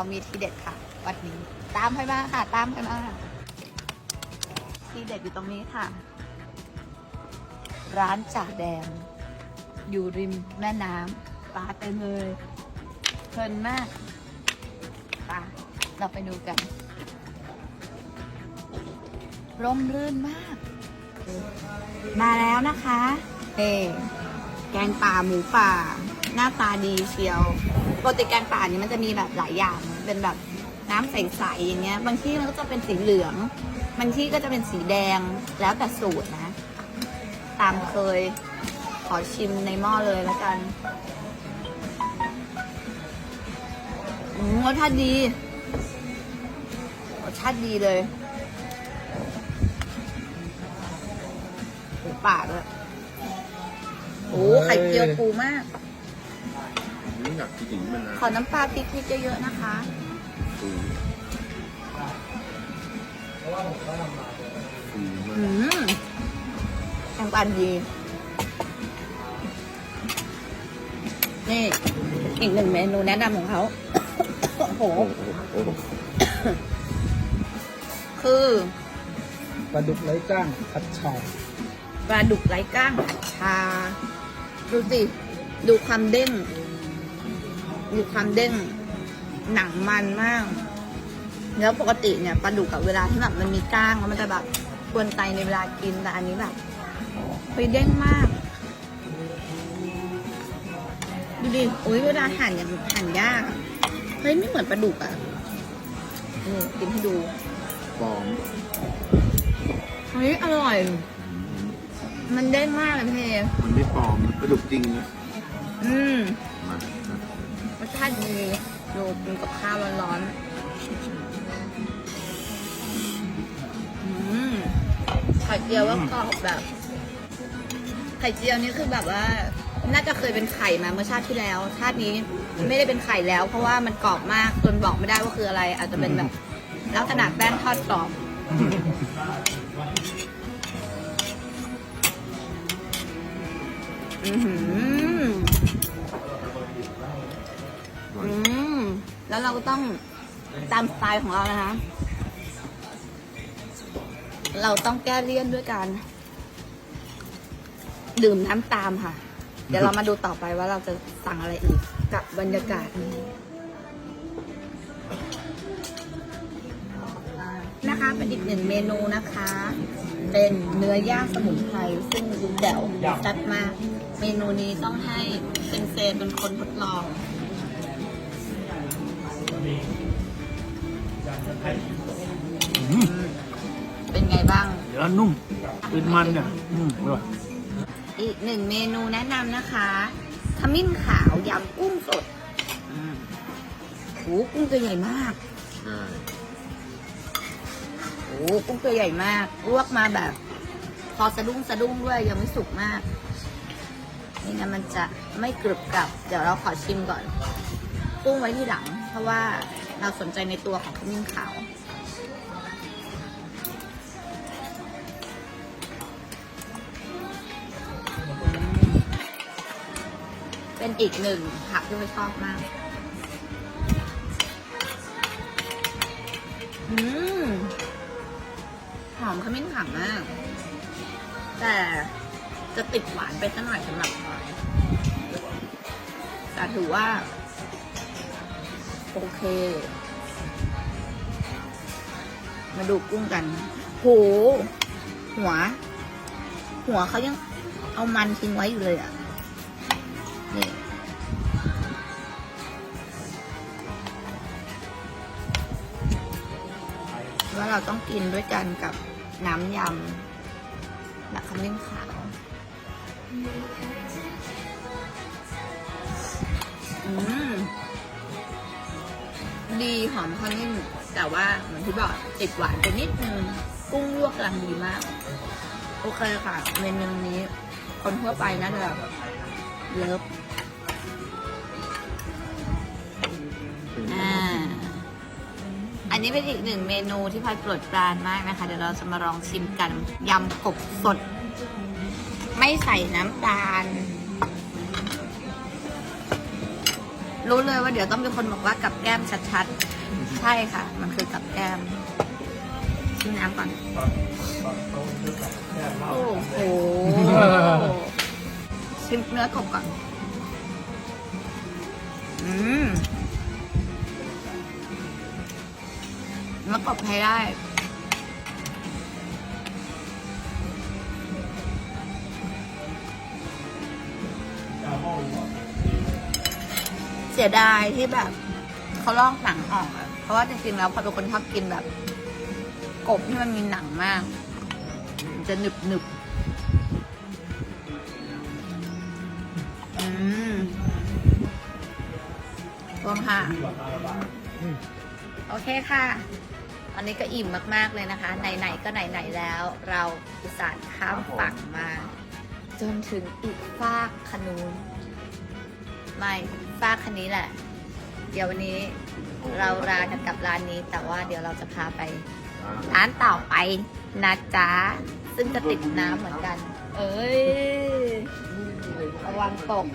เรามีทีเด็ดค่ะ วัดนี้ ตามไปมาค่ะ ตามไปมาทีเด็ดอยู่ตรงนี้ค่ะ ร้านจ่าแดง อยู่ริมแม่น้ำปลาเต็มเลยเพลินมากปลาเราไปดูกันร่มรื่นมาก มาแล้วนะคะเอแกงป่าหมูป่า หน้าตาดีเชียว ปกติแกงป่านี้มันจะมีแบบหลายอย่าง เป็นแบบน้ำใสๆอย่างเงี้ย บางที่มันก็จะเป็นสีเหลือง บางที่ก็จะเป็นสีแดง แล้วแต่สูตรนะ ตามเคย ขอชิมในหม้อเลยแล้วกันอืมรสชาติดีรสชาติดีเลยปาด้วยโอ้ไข่เจียวปูมาก อยากกินอย่างนี้มานานขอน้ำปลาพริกนิดเยอะๆนะคะ อืมอืมอืมแกงปลาดี นี่ อีกหนึ่งเมนูแนะนำของเขา โอ้โห โอ้โหโอ้โหคือปลาดุกไร้ก้างผัดฉ่าปลาดุกไร้ก้างผัดชา ดูสิ ดูความเด้ง ดูความเด้งหนังมันมาก แล้วปกติเนี่ยปลาดุกกับเวลาที่แบบมันมีก้างแล้วมันจะแบบกวนไตในเวลากินแต่อันนี้แบบไปเด้งมากดูดิอุ้ยเวลาหั่นอย่างหั่นยากอะเฮ้ยไม่เหมือนปลาดุกอะนี่กินให้ดูฟองเฮ้ยอร่อย มันเด้งมากเลยพี่เอมันไม่ปลอมนะกระดูกจริงนะอืม มาครับรส ชาติดีดูกินกับข้าวร้อนๆไข่เจียวว่ากรอบแบบ ไข่เจียวนี่คือแบบว่า น่าจะเคยเป็นไข่มาเมื่อชาติที่แล้ว ชาตินี้ไม่ได้เป็นไข่แล้ว เพราะว่ามันกรอบมากจนบอกไม่ได้ว่าคืออะไร อาจจะเป็นแบบลักษณะแป้งทอดกรอบอือหือ อืม แล้วเราก็ต้องตามสไตล์ของเรานะคะ เราต้องแก้เลี่ยนด้วยการดื่มน้ำตามค่ะ เดี๋ยวเรามาดูต่อไปว่าเราจะสั่งอะไรอีกกับบรรยากาศนี้นะคะเป็นอีกหนึ่งเมนูนะคะ เป็นเนื้อย่างสมุนไพรซึ่งดูแจ๋วจัดมาก เมนูนี้ต้องให้เซนเซเป็นคนทดลอง เป็นไงบ้าง เดี๋ยวนุ่มเป็นมันเนี่ยอืมอร่อยอีกหนึ่งเมนูแนะนำนะคะ ขมิ้นขาวยำกุ้งสดอืมโอ้กุ้งตัวใหญ่มากใช่โอ้กุ้งตัวใหญ่มากลวกมาแบบ พอสะดุ้งสะดุ้งด้วยยังไม่สุกมาก นี่นะมันจะไม่กรึบกรับ เดี๋ยวเราขอชิมก่อน กุ้งไว้ที่หลัง เพราะว่าเราสนใจในตัวของขมิ้นขาวเป็นอีกหนึ่งผักที่ไม่ชอบมาก อืม หอมขมิ้นขาวมาก แต่จะติดหวานไปสักหน่อยสำหรับพลอยแต่ถือว่า โอเค มาดูกุ้งกัน โห หัว หัวเขายังเอามันทิ้งไว้อยู่เลยอะ นี่ว่าเราต้องกินด้วยกันกับน้ำยำและขมิ้นขาวอืม ดีหอมขมิ้นแต่ว่าเหมือนที่บอกติดหวานไปนิดนึงกุ้งลวกกำลังดีมาก โอเคค่ะ เมนูนี้ คนทั่วไปน่าจะแบบเลิฟอ่าอันนี้เป็นอีกหนึ่งเมนูที่พลอยโปรดปรานมากนะคะ เดี๋ยวเราจะมาลองชิมกันยำกบสด ไม่ใส่น้ำตาล รู้เลยว่าเดี๋ยวต้องมีคนบอกว่ากับแก้มชัดๆ ใช่ค่ะ มันคือกับแก้มชิมน้ำก่อน โอ้โห ชิมเนื้อกบก่อน อืมเนื้อกบใช้ได้ เสียดายที่แบบเขาลอกหนังออกอะเพราะว่าจริงๆแล้วพอเป็นคนชอบกินแบบ กบที่มันมีหนังมาก มันจะหนึบหนึบอืมรวมค่ะ โอเคค่ะ ตอนนี้ก็อิ่มมากๆเลยนะคะ ไหนๆก็ไหนๆแล้ว เราอุตส่าห์ข้ามฝั่งมา จนถึงอีกฟากขนูนไม่ ป้าคันนี้แหละ เดี๋ยววันนี้เราลากันกับร้านนี้ แต่ว่าเดี๋ยวเราจะพาไปร้านต่อไปนะจ๊ะ ซึ่งจะติดน้ำเหมือนกัน เอ้ย ระวังตก